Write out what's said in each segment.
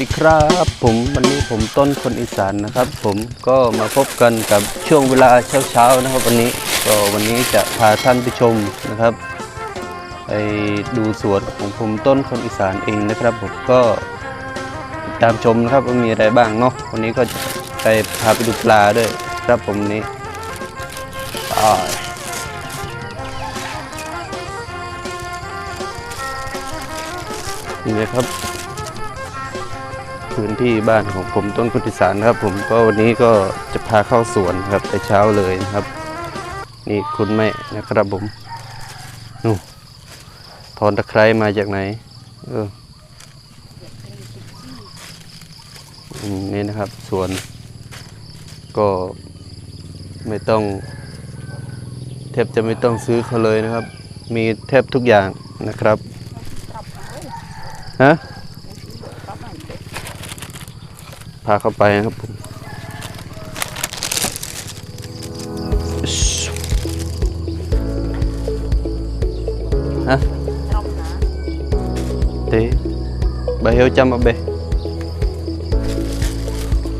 ดีครับผมวันนี้ผมต้นคนอีสานนะครับ ผมก็มาพบกันกับช่วงเวลาเช้าๆนะครับ วันนี้ก็วันนี้จะพาท่านไปชมนะครับไปดูสวนของผมต้นคนอีสานเองนะครับ ผมก็ตามชมนะครับว่ามีอะไรบ้างเนาะวันนี้ก็จะไปพาไปดูปลาด้วยครับผมนี้ไปนี่เลยครับ พื้นที่บ้านของผมต้นกุฏิสารนะครับ ผมก็วันนี้ก็จะพาเข้าสวนครับแต่เช้าเลยนะครับ นี่คุณแม่นะครับผมนู่นถอนตะไคร้มาจากไหน เออนี่นะครับสวน ก็ไม่ต้องแทบจะไม่ต้องซื้อเขาเลยนะครับ มีแทบทุกอย่างนะครับฮะ พาเข้าไปครับผมฮะเตะใบเฮลจำมาเบ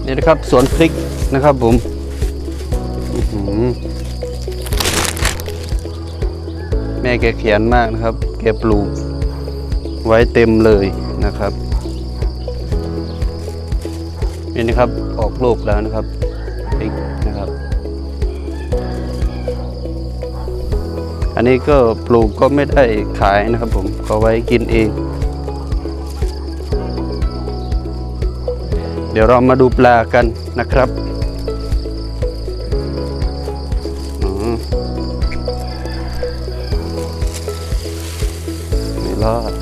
นี่นะครับสวนพริกนะครับผมแม่แกเขียนมากนะครับ แกปลูกไว้เต็มเลยนะครับ นี่นะครับออกลูกแล้วนะครับพริกนะครับ อันนี้ก็ปลูกก็ไม่ได้ขายนะครับผมก็ไว้กินเอง เดี๋ยวเรามาดูปลากันนะครับอืมไม่รอด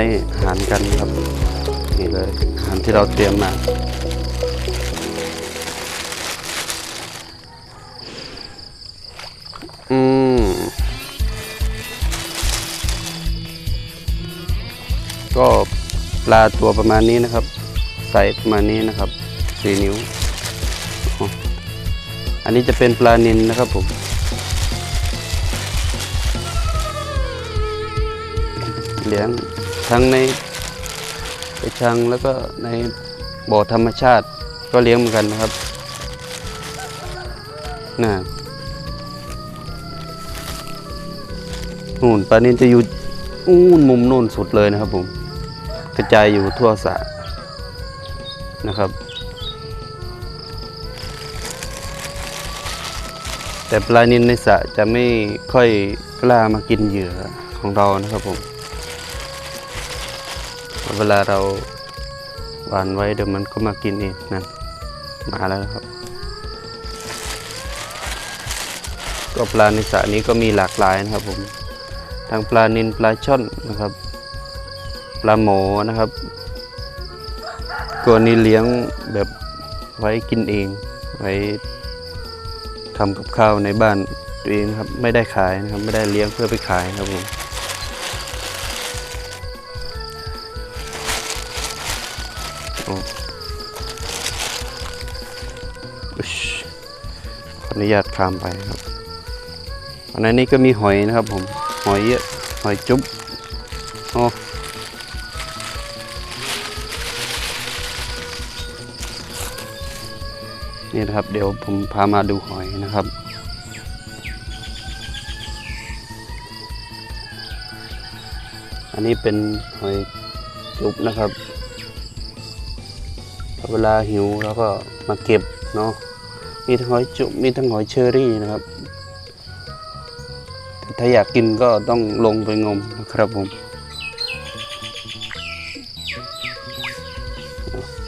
ให้อาหารกันครับ นี่เลยอาหารที่เราเตรียมมาอืมก็ปลาตัวประมาณนี้นะครับใส่ประมาณนี้นะครับสี่นิ้ว อันนี้จะเป็นปลานินนะครับผมเลี้ยง ทั้งในกระชังแล้วก็ในบ่อธรรมชาติก็เลี้ยงเหมือนกันนะครับน่ะนู่นปลานินจะอยู่อู้นมุมนู่นสุดเลยนะครับผมกระจายอยู่ทั่วสระนะครับ แต่ปลานินในสระจะไม่ค่อยกล้ามากินเหยื่อของเรานะครับผม เวลาเราหวานไว้เดี๋ยวมันก็มากินเองนะมาแล้วครับ ก็ปลาในสระนี้ก็มีหลากหลายนะครับผมทั้งปลานินปลาช่อนนะครับ ปลาหมอนะครับตัวนี้เลี้ยงแบบไว้กินเอง ไว้ทำกับข้าวในบ้านตัวเองครับ ไม่ได้ขายนะครับ ไม่ได้เลี้ยงเพื่อไปขายครับผม อึ๊ชขออนุญาตข้ามไปครับอันนี้ก็มีหอยนะครับผม หอยเยอะ หอยจุ๊บโอ้นี่นะครับ เดี๋ยวผมพามาดูหอยนะครับ อันนี้เป็นหอยจุบนะครับ เวลาหิวเราก็มาเก็บเนาะมีทั้งหอยจุมีทั้งหอยเชอรี่นะครับ ถ้าอยากกินก็ต้องลงไปงมนะครับผม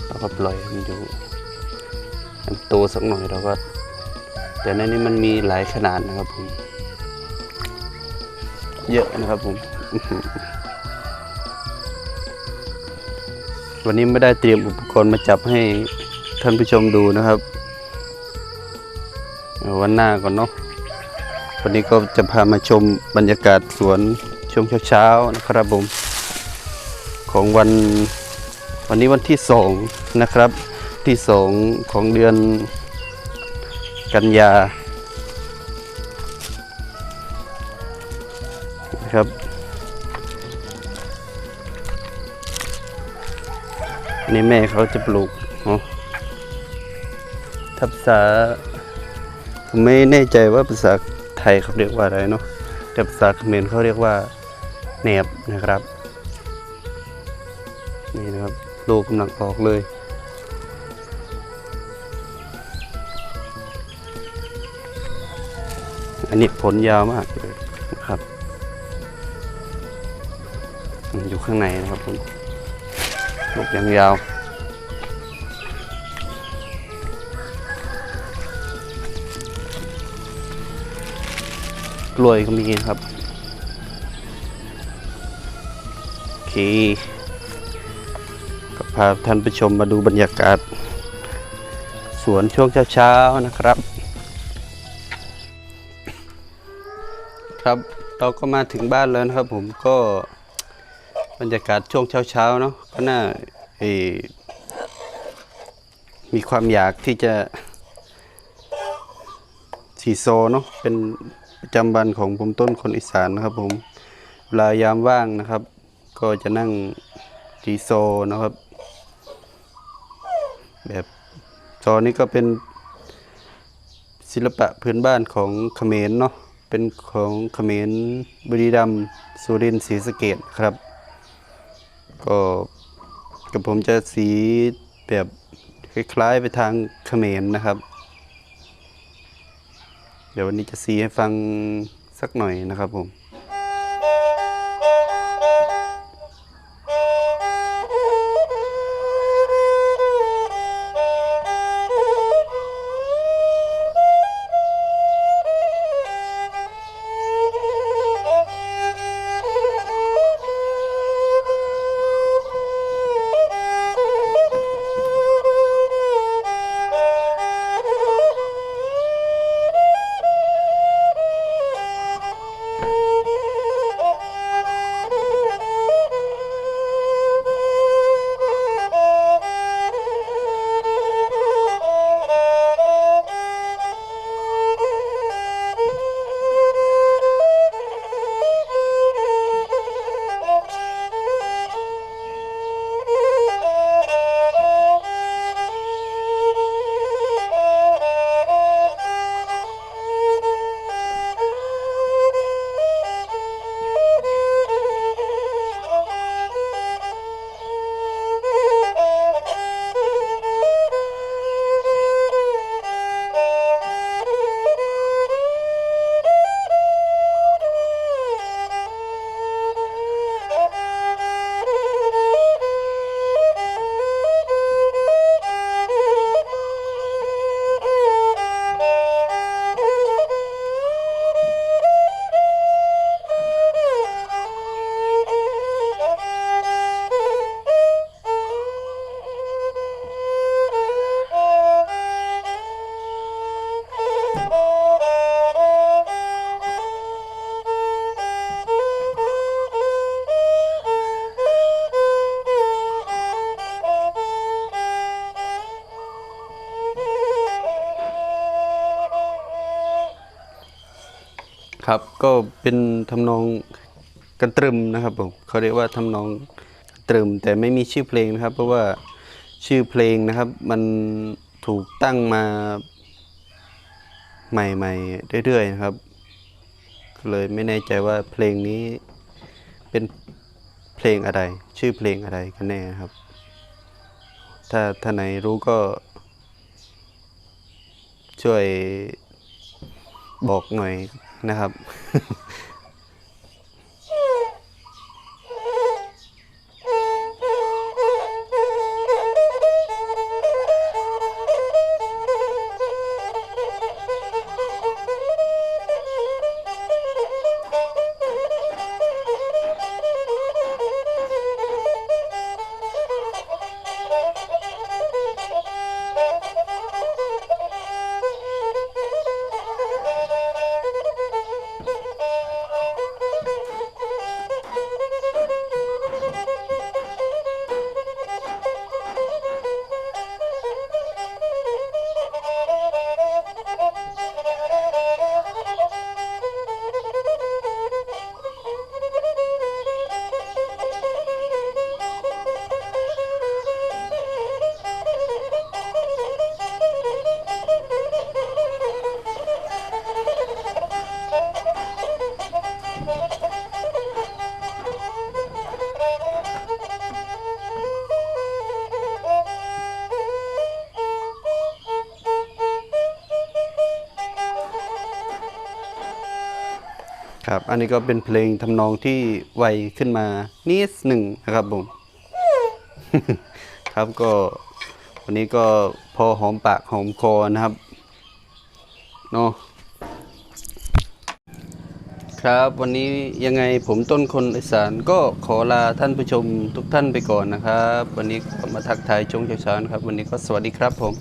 เราก็ปล่อยมันอยู่มันโตสักหน่อยเราก็ แต่ในนี้มันมีหลายขนาดนะครับผม เยอะนะครับผม วันนี้ไม่ได้เตรียมอุปกรณ์มาจับให้ท่านผู้ชมดูนะครับ วันหน้าก่อนเนาะวันนี้ก็จะพามาชมบรรยากาศสวนช่วงเช้าๆนะครับผมของวันวันนี้วันที่สองนะครับที่สองของเดือนกันยานะครับ นนี้แม่เขาจะปลูกเนาะถ้าภาษาผมไม่แน่ใจว่าภาษาไทยเขาเรียกว่าอะไรเนาะแต่ภาษาเขมรเขาเรียกว่าแหนบนะครับ นี่นะครับลูกกำลังออกเลยอันนี้ผลยาวมากเลยนะครับ อยู่ข้างในนะครับผม ลูกยังยาวกล้วยก็มีครับโอเคก็พาท่านผู้ชมมาดูบรรยากาศ สวนช่วงเช้าๆนะครับ ครับเราก็มาถึงบ้านแล้วนะครับผมก็ รรยากาศช่วงเช้าๆเนาะก็น่าเอมีความอยากที่จะสีโซเนาะเป็นประจำวันของผมต้นคนอีสานนะครับผมเวลายามว่างนะครับ ก็จะนั่งสีโซนะครับ แบบโซนี้ก็เป็นศิลปะพื้นบ้านของเขมรเนาะเป็นของเขมรบุรีรัมย์สุรินทร์ศรีสะเกดครับ ก็กับผมจะสีแบบคล้ายๆไปทางเขมรนะครับ เดี๋ยววันนี้จะสีให้ฟังสักหน่อยนะครับผม ครับ ก็เป็นทำนองกันตรึมนะครับผมเขาเรียกว่าทำนองกันตรึมแต่ไม่มีชื่อเพลงนะครับ เพราะว่าชื่อเพลงนะครับ มันถูกตั้งมาใหม่ๆเรื่อยๆนะครับเลยไม่แน่ใจว่าเพลงนี้เป็นเพลงอะไร ชื่อเพลงอะไรกันแน่ครับ ถ้าท่านไหนรู้ก็ ช่วยบอกหน่อย นะครับ ครับ อันนี้ก็เป็นเพลงทำนองที่ไวขึ้นมานิดหนึ่งนะครับผม ครับก็วันนี้ก็พอหอมปากหอมคอนะครับเนาะครับวันนี้ยังไงผมต้นคนอีสานก็ขอลาท่านผู้ชมทุกท่านไปก่อนนะครับ วันนี้ก็มาทักทายชงเช้าๆนะครับ วันนี้ก็สวัสดีครับผม